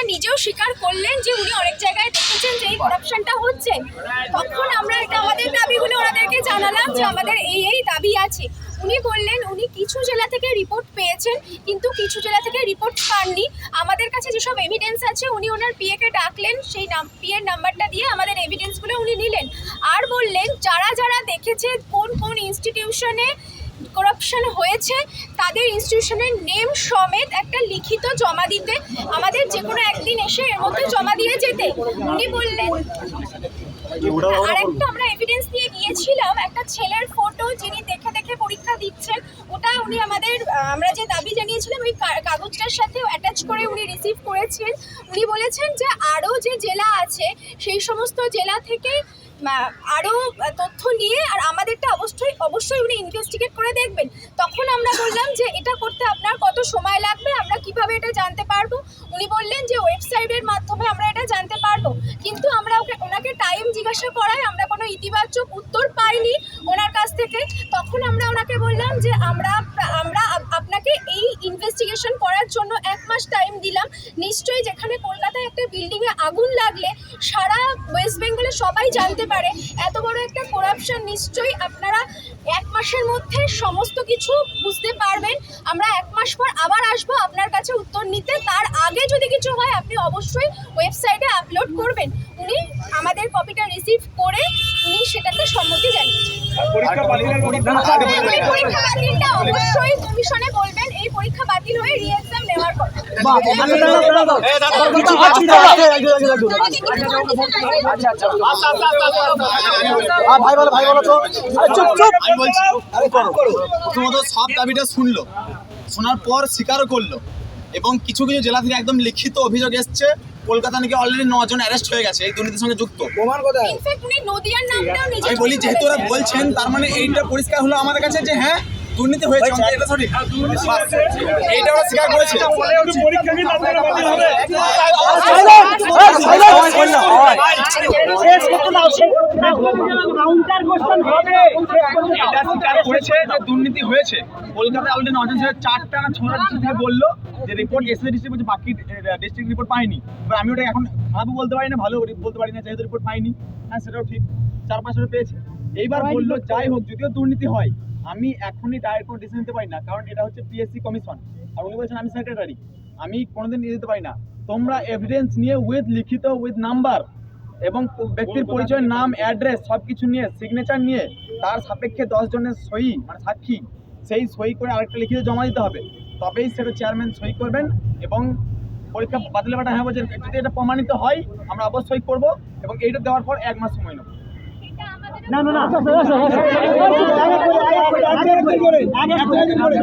সেটা নিজেও স্বীকার করলেন যে উনি অনেক জায়গায় দেখেছেন যে এই করাপশনটা হচ্ছে। তখন আমরা এটা, আমাদের দাবিগুলো ওনাদেরকে জানালাম যে আমাদের এই এই দাবি আছে। উনি বললেন, উনি কিছু জেলা থেকে রিপোর্ট পেয়েছেন, কিন্তু কিছু জেলা থেকে রিপোর্ট পাননি। আমাদের কাছে যেসব এভিডেন্স আছে, উনি ওনার পিএকে ডাকলেন, সেই নাম পিএর নাম্বারটা দিয়ে আমাদের এভিডেন্সগুলো উনি নিলেন। আর বললেন, যারা যারা দেখেছে কোন কোন ইনস্টিটিউশনে করাপশন হয়েছে তাদের ইনস্টিটিউশনের নেম সমেত একটা লিখিত জমা দিতে আমাদের যে কোনো একদিন এসে এর মধ্যে জমা দিয়ে যেতে। উনি বললেন আরেকটা আমরা এভিডেন্স দিয়ে গিয়েছিলাম একটা ছেলের ফটো যিনি দেখে দেখে পরীক্ষা দিচ্ছেন ওটা উনি আমাদের আমরা যে দাবি জানিয়েছিলাম ওই কাগজটার সাথে অ্যাটাচ করে উনি রিসিভ করেছেন। উনি বলেছেন যে আরও যে জেলা আছে সেই সমস্ত জেলা থেকে আরও তথ্য নিয়ে আর আমাদেরটা অবশ্যই অবশ্যই উনি ইনভেস্টিগেট করে দেখবেন। তখন আমরা বললাম যে এটা করতে আপনার কত সময় লাগবে, আমরা কীভাবে এটা জানতে পারব? উনি বললেন যে ওয়েবসাইটের মাধ্যমে আমরা এটা জানতে পারব। কিন্তু আমরা ওকে, ওনাকে টাইম জিজ্ঞাসা করায় আমরা কোনো ইতিবাচক উত্তর পাইনি ওনার কাছ থেকে। তখন আমরা ওনাকে বললাম যে আমরা আমরা আপনাকে এই ইনভেস্টিগেশন করার জন্য এক মাস টাইম দিলাম। নিশ্চয়ই যেখানে কলকাতায় একটা বিল্ডিংয়ে আগুন লাগলে সারা ওয়েস্ট বেঙ্গলে সবাই জানতে পারে। এত বড় একটা করাপশন নিশ্চয়ই আপনারা এক মাসের মধ্যে সমস্ত কিছু বুঝতে পারবেন। আমরা এক মাস পর আবার আসব আপনার কাছে উত্তর নিতে। তার আগে যদি কিছু হয়, আপনি অবশ্যই ওয়েবসাইটে আপলোড করবেন। উনি আমাদের কপিটা রিসিভ করে উনি সেটাতে সম্মতি জানিয়েছেন। অবশ্যই কমিশনে বলবেন এই পরীক্ষা বাতিল হয়ে রি এক্সাম নেওয়ার ভাই বলো ভাই বলো তো চুপ চুপ আমি বলছি আরে করো প্রথমত সব দাবিটা শুনলো শোনার পর স্বীকারও করল এবং কিছু কিছু জেলা থেকে একদম লিখিত অভিযোগ এসছে কলকাতা নাকি অলরেডি নজন অ্যারেস্ট হয়ে গেছে এই দুর্নীতির সঙ্গে যুক্ত। প্রমাণ কোথায়? আমি বলি যেহেতু ওরা বলছেন তার মানে এইটা পরিষ্কার হলো আমাদের কাছে যে হ্যাঁ দুর্নীতি হয়েছে বাস, এইটা ওরা স্বীকার করেছে। পরীক্ষা কি তার দ্বারা বাতিল হবে। এটা স্বীকার করেছে যে দুর্নীতি হয়েছে। কলকাতায় অলরেডি নজন চারটা না ছটা ডিস্ট্রিক্ট বলল যে রিপোর্ট এসএ ডিস্ট্রিক্ট বলছে বাকি ডিস্ট্রিক্ট রিপোর্ট পাইনি এবার আমি ওটা এখন খারাপও বলতে পারি না ভালো বলতে পারি না যেহেতু রিপোর্ট পাইনি হ্যাঁ সেটাও ঠিক। চার পাঁচটা পেয়েছে। এইবার বলল যাই হোক যদিও দুর্নীতি হয় আমি এখনই ডাইরেক্ট কোনো ডিসিশন নিতে পারি না কারণ এটা হচ্ছে পিএসসি কমিশন আর উনি বলছেন আমি সেক্রেটারি আমি কোনোদিন নিয়ে যেতে পারি না। তোমরা এভিডেন্স নিয়ে উইথ লিখিত উইথ নাম্বার এবং ব্যক্তির পরিচয় নাম অ্যাড্রেস সব কিছু নিয়ে সিগনেচার নিয়ে তার সাপেক্ষে জনের সই মানে সাক্ষী সেই সই করে আরেকটা লিখিত জমা দিতে হবে। তবেই সেটা চেয়ারম্যান সই করবেন এবং পরীক্ষা বাতিল ব্যাপারটা হ্যাঁ বলছেন। যদি এটা প্রমাণিত হয় আমরা অবশ্যই করব এবং এইটা দেওয়ার পর এক মাস সময় নেব। না না না আগে আগে করে আগে করে